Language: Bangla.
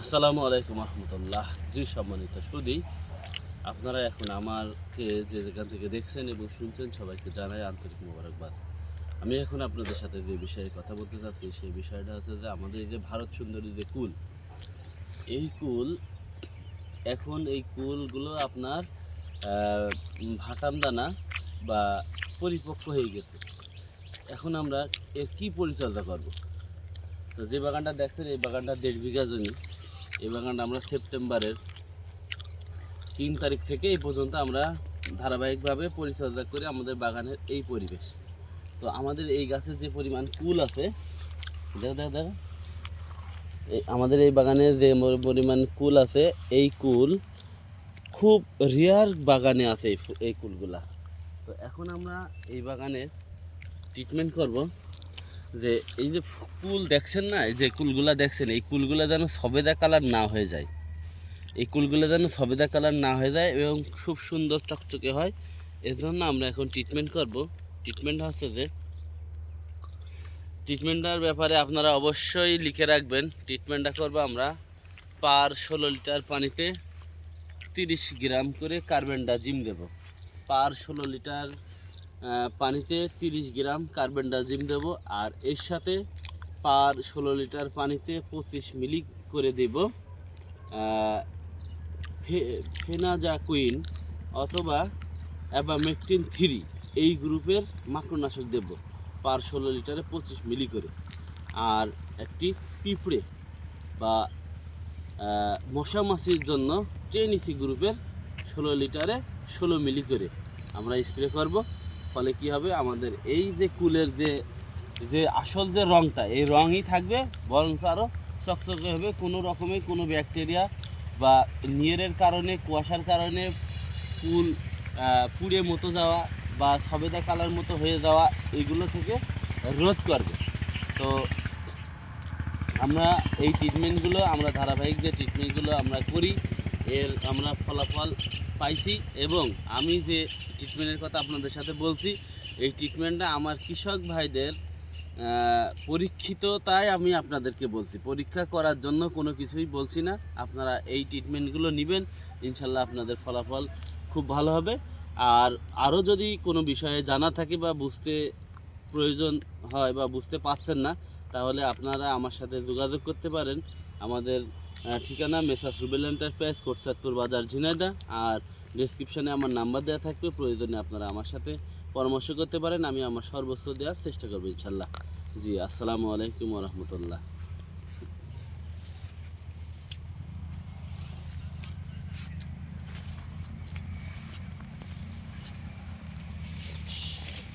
আসসালামু আলাইকুম রহমতুল্লাহ। জি সম্মানিত সুদী আপনারা এখন আমারকে যে যেখান থেকে দেখছেন এবং শুনছেন সবাইকে জানাই আন্তরিক মোবারকবাদ। আমি এখন আপনাদের সাথে যে বিষয়ে কথা বলতে চাচ্ছি সেই বিষয়টা হচ্ছে যে আমাদের এই যে ভারত সুন্দরী যে কুল এই কুল এখন এই কুলগুলো আপনার আহ, ভাটাম দানা বা পরিপক্ক হয়ে গেছে। এখন আমরা এর কি পরিচর্যা করব? তো যে বাগানটা দেখছেন এই বাগানটা দেড় বিঘা জমি। এই বাগানটা আমরা সেপ্টেম্বরের তিন তারিখ থেকে এই পর্যন্ত আমরা ধারাবাহিকভাবে পরিচর্যা করি আমাদের বাগানের এই পরিবেশ। তো আমাদের এই গাছের যে পরিমাণ কুল আছে, দেখো দেখো দেখো। আমাদের এই বাগানে যে পরিমাণ কুল আছে, এই কুল খুব রেয়ার বাগানে আছে এই এই কুলগুলা। তো এখন আমরা এই বাগানে ট্রিটমেন্ট করব। যে এই যে কুল দেখছেন না, এই যে কুলগুলা দেখছেন, এই কুলগুলা যেন সবেদা কালার না হয়ে যায়। এই কুলগুলো যেন সবেদা কালার না হয়ে যায় এবং খুব সুন্দর চকচকে হয়, এজন্য আমরা এখন ট্রিটমেন্ট করব। ট্রিটমেন্ট হচ্ছে যে ট্রিটমেন্টটার ব্যাপারে আপনারা অবশ্যই লিখে রাখবেন। ট্রিটমেন্টটা করব আমরা পার ষোলো লিটার পানিতে তিরিশ গ্রাম করে কার্বেন্ডাজিম দেব। পার ষোলো লিটার পানিতে তিরিশ গ্রাম কার্বন ডাইজিম দেব আর এর সাথে পার ষোলো লিটার পানিতে পঁচিশ মিলি করে দেব। আহ, ফে- ফেনাজা কুইন অথবা অ্যাবামেকটিন থ্রি এই গ্রুপের মাকড়নাশক দেব পার ষোলো লিটারে পঁচিশ মিলি করে। আর একটি পিঁপড়ে বা মশা মাছির জন্য টেনিসি গ্রুপের ষোলো লিটারে ষোলো মিলি করে আমরা স্প্রে করব। ফলে কি হবে? আমাদের এই যে কুলের যে যে আসল যে রঙটা এই রঙই থাকবে বরং আরও চকচকে হবে। কোনো রকমের কোনো ব্যাকটেরিয়া বা নিয়েরের কারণে, কুয়াশার কারণে ফুল পুড়ে মতো যাওয়া বা সবেদা কালার মতো হয়ে যাওয়া, এগুলো থেকে রোধ করবে। তো আমরা এই ট্রিটমেন্টগুলো আমরা ধারাবাহিক যে ট্রিটমেন্টগুলো আমরা করি এর আমরা ফলাফল পাইছি এবং আমি যে ট্রিটমেন্টের কথা আপনাদের সাথে বলছি, এই ট্রিটমেন্টটা আমার কৃষক ভাইদের পরীক্ষিত তাই আমি আপনাদেরকে বলছি। পরীক্ষা করার জন্য কোনো কিছুই বলছি না। আপনারা এই ট্রিটমেন্টগুলো নেবেন, ইনশাল্লাহ আপনাদের ফলাফল খুব ভালো হবে। আর আরও যদি কোনো বিষয়ে জানা থাকে বা বুঝতে প্রয়োজন হয় বা বুঝতে পারছেন না, তাহলে আপনারা আমার সাথে যোগাযোগ করতে পারেন। আমাদের ঠিকানা মেসার সুবেল এন্টারপ্রাইজ কোটচাঁদপুর বাজার ঝিনাইদা আর ডিসক্রিপশানে আমার নাম্বার দেওয়া থাকবে, প্রয়োজনে আপনারা আমার সাথে পরামর্শ করতে পারেন, আমি আমার সর্বোচ্চ দেওয়ার চেষ্টা করব ইনশাল্লাহ। জি, আসসালামু আলাইকুম রহমতুল্লাহ।